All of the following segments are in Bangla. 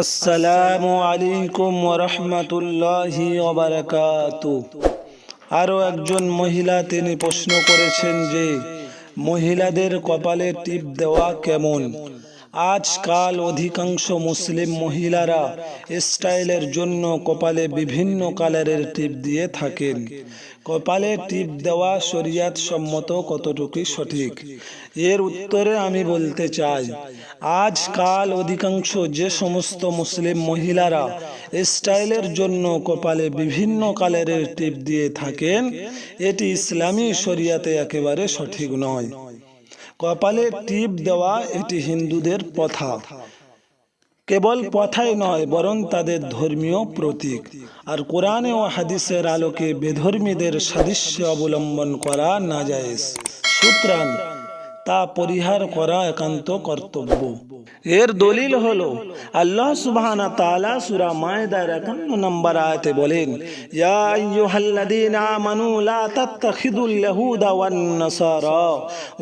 আসসালামু আলাইকুম ওরহমতুল্লাহি আরও একজন মহিলা তিনি প্রশ্ন করেছেন যে, মহিলাদের কপালে টিপ দেওয়া কেমন? আজকাল অধিকাংশ মুসলিম মহিলারা স্টাইলের জন্য কপালে বিভিন্ন কালারের টিপ দিয়ে থাকেন। কপালে টিপ দেওয়া শরিয়াত সম্মত কতটুকু সঠিক? এর উত্তরে আমি বলতে চাই, আজকাল অধিকাংশ যে সমস্ত মুসলিম মহিলারা স্টাইলের জন্য কপালে বিভিন্ন কালারের টিপ দিয়ে থাকেন, এটি ইসলামী শরিয়াতে একেবারে সঠিক নয়। কপালে টিপ দেওয়া এটি হিন্দুদের প্রথা। কেবল কথাই নয়, বরং তাদের ধর্মীয় প্রতীক। আর কোরআনে ও হাদিসের আলোকে বেধর্মীদের সাদৃশ্য অবলম্বন করা না যায় সুতরাং তা পরিহার করা একান্ত কর্তব্য। এর দলিল হলো, আল্লাহ সুবহানা তাআলা সূরা মায়দার 51 নম্বর আয়াতে বলেন, ইয়া আইয়ুহাল্লাযীনা আমানু লা তাত্তাখিদুল ইয়াহুদা ওয়ান নাসারা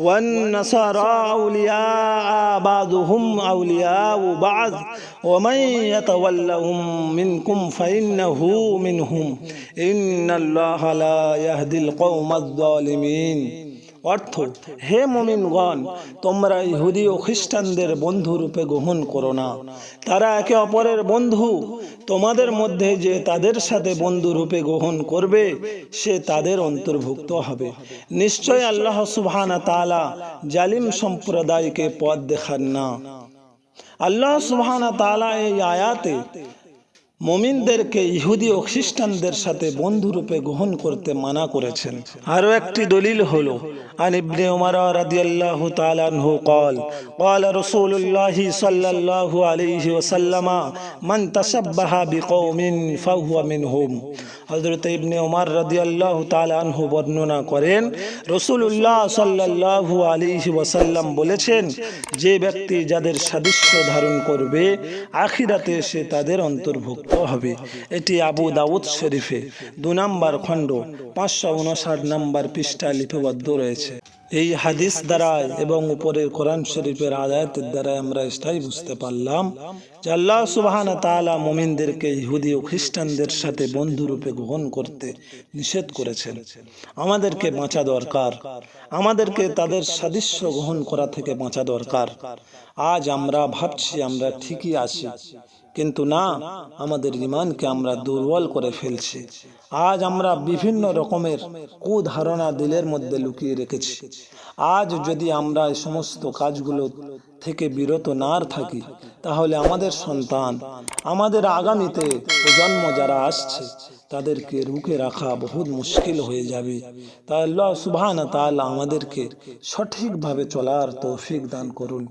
ওয়ান নাসারা আউলিয়া বাযুহুম আউলিয়া বা'দ, ওয়া মান ইয়াতাওয়াল্লাহুম মিনকুম ফাইন্নাহু মিনহুম, ইন্নাল্লাহা লা ইয়াহদিল কওমাজ জালিমিন অর্থ, হে মমিনগণ, তোমরা ইহুদি ও খ্রিস্টানদের বন্ধু রূপে গ্রহণ করো না। তারা একে অপরের বন্ধু। তোমাদের মধ্যে যে তাদের সাথে বন্ধু রূপে গ্রহণ করবে, সে তাদের অন্তর্ভুক্ত হবে। নিশ্চয় আল্লাহ সুবহানা তাআলা জালিম সম্প্রদায়কে পথ দেখান না। আল্লাহ সুবহানা তাআলা এই আয়াতে মমিনদেরকে ইহুদি ও খ্রিস্টানদের সাথে বন্ধুরূপে গ্রহণ করতে মানা করেছেন আরো একটি দলিল হলো আন ইবনে উমর রাদিয়াল্লাহু তাআলা আনহু قال قال رسول الله صلى الله عليه وسلم من تشبه بقوم فهو منهم হযরত ইবনে ওমার রাজি আল্লাহ তালহু বর্ণনা করেন রসুল্লাহ সাল্লাহু আলী ওয়াসাল্লাম বলেছেন, যে ব্যক্তি যাদের সাদৃশ্য ধারণ করবে, আখিরাতে সে তাদের অন্তর্ভুক্ত হবে। এটি আবু দাউদ শরীফে দু নম্বর খণ্ড, পাঁচশো উনষাট নম্বর পৃষ্ঠা লিপিবদ্ধ রয়েছে। এই হাদিস দ্বারা এবং উপরের কোরআন শরীফের আয়াতের দ্বারাই আমরা এটাই বুঝতে পারলাম যে আল্লাহ সুবহান তাআলা মুমিনদেরকে ইহুদি ও খ্রিস্টানদের সাথে বন্ধুরূপে গ্রহণ করতে নিষেধ করেছেন। আমাদেরকে বাঁচা দরকার। আমাদেরকে তাদের সাদৃশ্য গ্রহণ করা থেকে বাঁচা দরকার। আজ আমরা ভাবছি, আমরা ঠিকই আছি। কিন্তু না, আমাদের ইমানকে আমরা দুর্বল করে ফেলছি। আজ আমরা বিভিন্ন রকমের কুধারণা দিলের মধ্যে লুকিয়ে রেখেছি। আজ যদি আমরা এই সমস্ত কাজগুলো থেকে বিরত না থাকি, তাহলে আমাদের সন্তান, আমাদের আগামীতে প্রজন্ম যারা আসছে, তাদেরকে রুখে রাখা বহুত মুশকিল হয়ে যাবে। তা আল্লাহ সুবহান তাআলা আমাদেরকে সঠিকভাবে চলার তৌফিক দান করুন।